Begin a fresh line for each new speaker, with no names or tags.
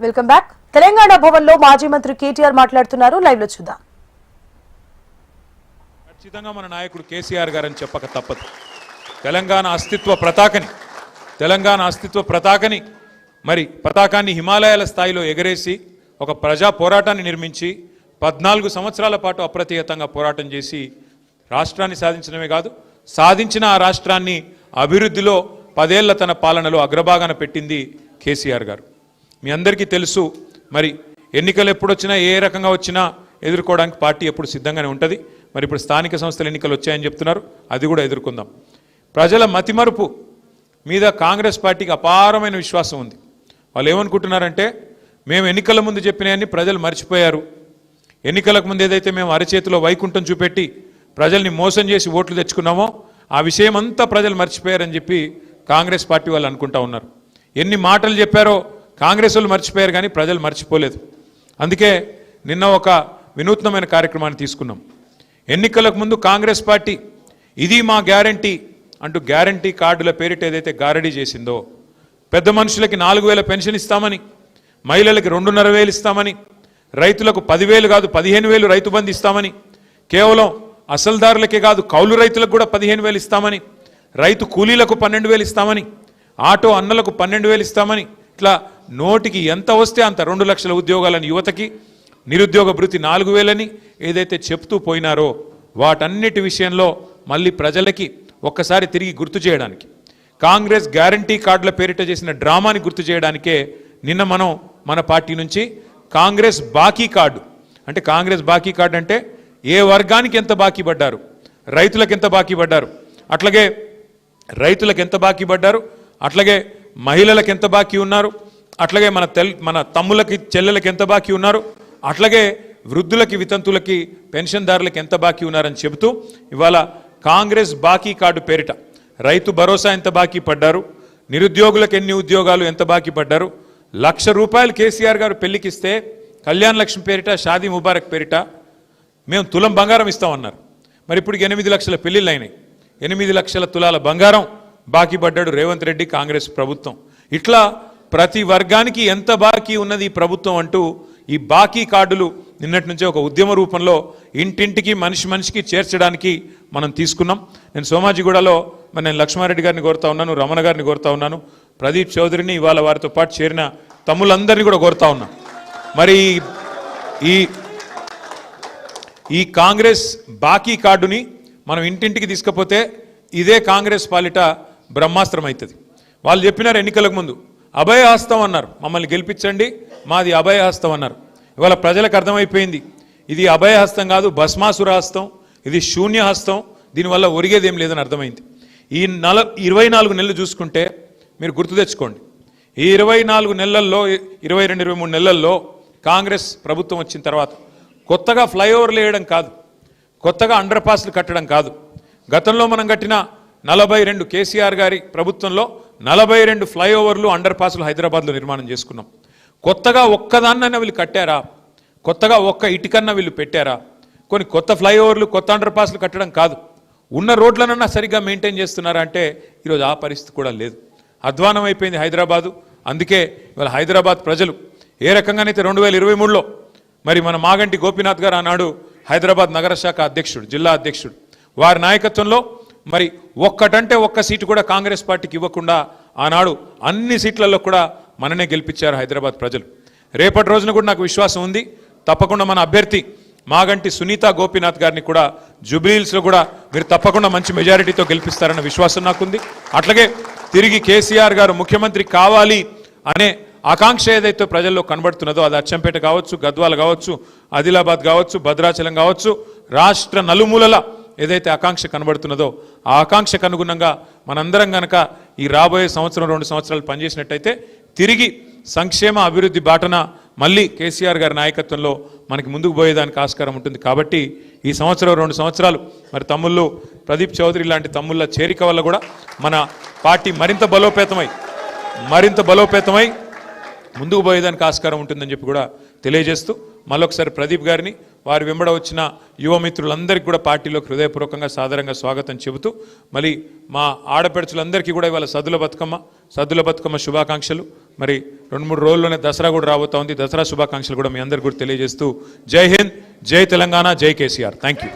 Welcome back. Telangana భవన్లో మాజీ మంత్రి కేటీఆర్ మాట్లాడుతున్నారు. లైవ్లో చూద్దాం.
ఖచ్చితంగా మన నాయకుడు కేసీఆర్ గారని చెప్పక తప్పదు. తెలంగాణ అస్తిత్వ ప్రతాకని తెలంగాణ అస్తిత్వ ప్రతాకని మరి పతాకాన్ని హిమాలయాల స్థాయిలో ఎగరేసి ఒక ప్రజా పోరాటాన్ని నిర్మించి పద్నాలుగు సంవత్సరాల పాటు అప్రతిహతంగా పోరాటం చేసి రాష్ట్రాన్ని సాధించడమే కాదు సాధించిన ఆ రాష్ట్రాన్ని అభివృద్ధిలో పదేళ్ళ తన పాలనలో అగ్రభాగాన పెట్టింది కేసీఆర్ గారు. మీ అందరికీ తెలుసు మరి ఎన్నికలు ఎప్పుడు వచ్చినా ఏ రకంగా వచ్చినా ఎదుర్కోవడానికి పార్టీ ఎప్పుడు సిద్ధంగానే ఉంటుంది. మరి ఇప్పుడు స్థానిక సంస్థల ఎన్నికలు వచ్చాయని చెప్తున్నారు అది కూడా ఎదుర్కొందాం. ప్రజల మతిమరుపు మీద కాంగ్రెస్ పార్టీకి అపారమైన విశ్వాసం ఉంది. వాళ్ళు ఏమనుకుంటున్నారంటే మేము ఎన్నికల ముందు చెప్పినాయని ప్రజలు మర్చిపోయారు. ఎన్నికలకు ముందు ఏదైతే మేము అరచేతిలో వైకుంఠం చూపెట్టి ప్రజల్ని మోసం చేసి ఓట్లు తెచ్చుకున్నామో ఆ విషయం అంతా ప్రజలు మర్చిపోయారని చెప్పి కాంగ్రెస్ పార్టీ వాళ్ళు అనుకుంటా ఉన్నారు. ఎన్ని మాటలు చెప్పారో కాంగ్రెస్ వాళ్ళు మర్చిపోయారు కానీ ప్రజలు మర్చిపోలేదు. అందుకే నిన్న ఒక వినూత్నమైన కార్యక్రమాన్ని తీసుకున్నాం. ఎన్నికలకు ముందు కాంగ్రెస్ పార్టీ ఇది మా గ్యారంటీ అంటూ గ్యారంటీ కార్డుల పేరిట ఏదైతే గారడీ చేసిందో పెద్ద మనుషులకి నాలుగు వేల పెన్షన్ ఇస్తామని మహిళలకి రెండున్నర వేలు ఇస్తామని రైతులకు పదివేలు కాదు పదిహేను వేలు రైతు బంధు ఇస్తామని కేవలం అసలుదారులకే కాదు కౌలు రైతులకు కూడా పదిహేను వేలు ఇస్తామని రైతు కూలీలకు పన్నెండు వేలు ఇస్తామని ఆటో అన్నలకు పన్నెండు వేలు ఇస్తామని ఇట్లా నోటికి ఎంత వస్తే అంత రెండు లక్షల ఉద్యోగాలని యువతకి నిరుద్యోగ భృతి నాలుగు వేలని ఏదైతే చెప్తూ పోయినారో వాటన్నిటి విషయంలో మళ్ళీ ప్రజలకి ఒక్కసారి తిరిగి గుర్తు చేయడానికి. కాంగ్రెస్ గ్యారంటీ కార్డుల పేరిట చేసిన డ్రామాని గుర్తు చేయడానికే నిన్న మనం మన పార్టీ నుంచి కాంగ్రెస్ బాకీ కార్డు అంటే కాంగ్రెస్ బాకీ కార్డు అంటే ఏ వర్గానికి ఎంత బాకీ పడ్డారు రైతులకు ఎంత బాకీ పడ్డారు అట్లాగే రైతులకు ఎంత బాకీ పడ్డారు అట్లాగే మహిళలకు ఎంత బాకీ ఉన్నారు అట్లాగే మన తెల్ మన తమ్ములకి చెల్లెలకి ఎంత బాకీ ఉన్నారు? అట్లాగే వృద్ధులకి వితంతులకి పెన్షన్దారులకి ఎంత బాకీ ఉన్నారని చెబుతూ ఇవాళ కాంగ్రెస్ బాకీ కార్డు పేరిట రైతు భరోసా ఎంత బాకీ పడ్డారు? నిరుద్యోగులకు ఎన్ని ఉద్యోగాలు ఎంత బాకీ పడ్డారు? లక్ష రూపాయలు కేసీఆర్ గారు పెళ్ళికిస్తే కళ్యాణ్ లక్ష్మి పేరిట షాదీ ముబారక్ పేరిట మేము తులం బంగారం ఇస్తామన్నారు. మరి ఇప్పుడు ఎనిమిది లక్షల పెళ్ళిళ్ళు అయినాయి. ఎనిమిది లక్షల తులాల బంగారం బాకీ పడ్డాడు రేవంత్ రెడ్డి కాంగ్రెస్ ప్రభుత్వం. ఇట్లా ప్రతి వర్గానికి ఎంత బాకీ ఉన్నది ఈ ప్రభుత్వం అంటూ ఈ బాకీ కార్డులు నిన్నటి నుంచే ఒక ఉద్యమ రూపంలో ఇంటింటికి మనిషి మనిషికి చేర్చడానికి మనం తీసుకున్నాం. నేను సోమాజిగూడలో మరి నేను లక్ష్మారెడ్డి గారిని కోరుతా ఉన్నాను రమణ గారిని కోరుతా ఉన్నాను ప్రదీప్ చౌదరిని ఇవాళ వారితో పాటు చేరిన తమ్ములందరినీ కూడా కోరుతా ఉన్నా. మరి ఈ ఈ కాంగ్రెస్ బాకీ కార్డుని మనం ఇంటింటికి తీసుకపోతే ఇదే కాంగ్రెస్ పాలిట బ్రహ్మాస్త్రం అవుతుంది వాళ్ళు చెప్పినారు ఎన్నికలకు ముందు అభయహస్తం అన్నారు. మమ్మల్ని గెలిపించండి. మాది అభయహస్తం అన్నారు. ఇవాళ ప్రజలకు అర్థమైపోయింది. ఇది అభయహస్తం కాదు భస్మాసుర హస్తం. ఇది శూన్యహస్తం. దీనివల్ల ఒరిగేది ఏం లేదని అర్థమైంది. ఈ నల ఇరవై నాలుగు నెలలు చూసుకుంటే మీరు గుర్తు తెచ్చుకోండి. ఈ ఇరవై నాలుగు నెలల్లో ఇరవై రెండు ఇరవై మూడు నెలల్లో కాంగ్రెస్ ప్రభుత్వం వచ్చిన తర్వాత కొత్తగా ఫ్లైఓవర్లు వేయడం కాదు కొత్తగా అండర్ పాస్లు కట్టడం కాదు. గతంలో మనం కట్టిన నలభై రెండు కేసీఆర్ గారి ప్రభుత్వంలో నలభై రెండు ఫ్లైఓవర్లు అండర్ పాస్లు హైదరాబాద్లో నిర్మాణం చేసుకున్నాం. కొత్తగా ఒక్కదాన్నైనా వీళ్ళు కట్టారా? కొత్తగా ఒక్క ఇటుకన్నా వీళ్ళు పెట్టారా? కొన్ని కొత్త ఫ్లైఓవర్లు కొత్త అండర్ పాస్లు కట్టడం కాదు. ఉన్న రోడ్లనన్నా సరిగ్గా మెయింటైన్ చేస్తున్నారా అంటే ఈరోజు ఆ పరిస్థితి కూడా లేదు. అధ్వానం అయిపోయింది హైదరాబాదు. అందుకే ఇవాళ హైదరాబాద్ ప్రజలు ఏ రకంగానైతే రెండు వేల ఇరవై మూడులో మరి మన మాగంటి గోపీనాథ్ గారు ఆనాడు హైదరాబాద్ నగర శాఖ అధ్యక్షుడు జిల్లా అధ్యక్షుడు వారి నాయకత్వంలో మరి ఒక్కటంటే ఒక్క సీటు కూడా కాంగ్రెస్ పార్టీకి ఇవ్వకుండా ఆనాడు అన్ని సీట్లలో కూడా మననే గెలిపించారు హైదరాబాద్ ప్రజలు. రేపటి రోజున కూడా నాకు విశ్వాసం ఉంది. తప్పకుండా మన అభ్యర్థి మాగంటి సునీత గోపీనాథ్ గారిని కూడా జూబ్లీహిల్స్లో కూడా మీరు తప్పకుండా మంచి మెజారిటీతో గెలిపిస్తారన్న విశ్వాసం నాకుంది. అట్లాగే తిరిగి కేసీఆర్ గారు ముఖ్యమంత్రి కావాలి అనే ఆకాంక్ష ఏదైతే ప్రజల్లో కనబడుతున్నదో అది అచ్చంపేట కావచ్చు గద్వాల కావచ్చు ఆదిలాబాద్ కావచ్చు భద్రాచలం కావచ్చు రాష్ట్ర నలుమూలల ఏదైతే ఆకాంక్ష కనబడుతున్నదో ఆ ఆకాంక్షకు అనుగుణంగా మనందరం గనక ఈ రాబోయే సంవత్సరం రెండు సంవత్సరాలు పనిచేసినట్టయితే తిరిగి సంక్షేమ అభివృద్ధి బాటన మళ్ళీ కేసీఆర్ గారి నాయకత్వంలో మనకి ముందుకు పోయేదానికి ఆస్కారం ఉంటుంది. కాబట్టి ఈ సంవత్సరం రెండు సంవత్సరాలు మరి తమ్ముళ్ళు ప్రదీప్ చౌదరి లాంటి తమ్ముళ్ళ చేరిక వల్ల కూడా మన పార్టీ మరింత బలోపేతమై మరింత బలోపేతమై ముందుకు పోయేదానికి ఆస్కారం ఉంటుందని చెప్పి కూడా తెలియజేస్తూ మళ్ళొకసారి ప్రదీప్ గారిని వారి వెంబడ వచ్చిన యువమిత్రులందరికీ కూడా పార్టీలోకి హృదయపూర్వకంగా సాదరంగా స్వాగతం చెబుతూ మళ్ళీ మా ఆడపడుచులందరికీ కూడా ఇవాళ సదుల బతుకమ్మ సద్దుల బతుకమ్మ శుభాకాంక్షలు. మరి రెండు మూడు రోజుల్లోనే దసరా కూడా రాబోతా ఉంది. దసరా శుభాకాంక్షలు కూడా మీ అందరికీ కూడా తెలియజేస్తూ జై హింద్ జై తెలంగాణ జై కేసీఆర్. Thank you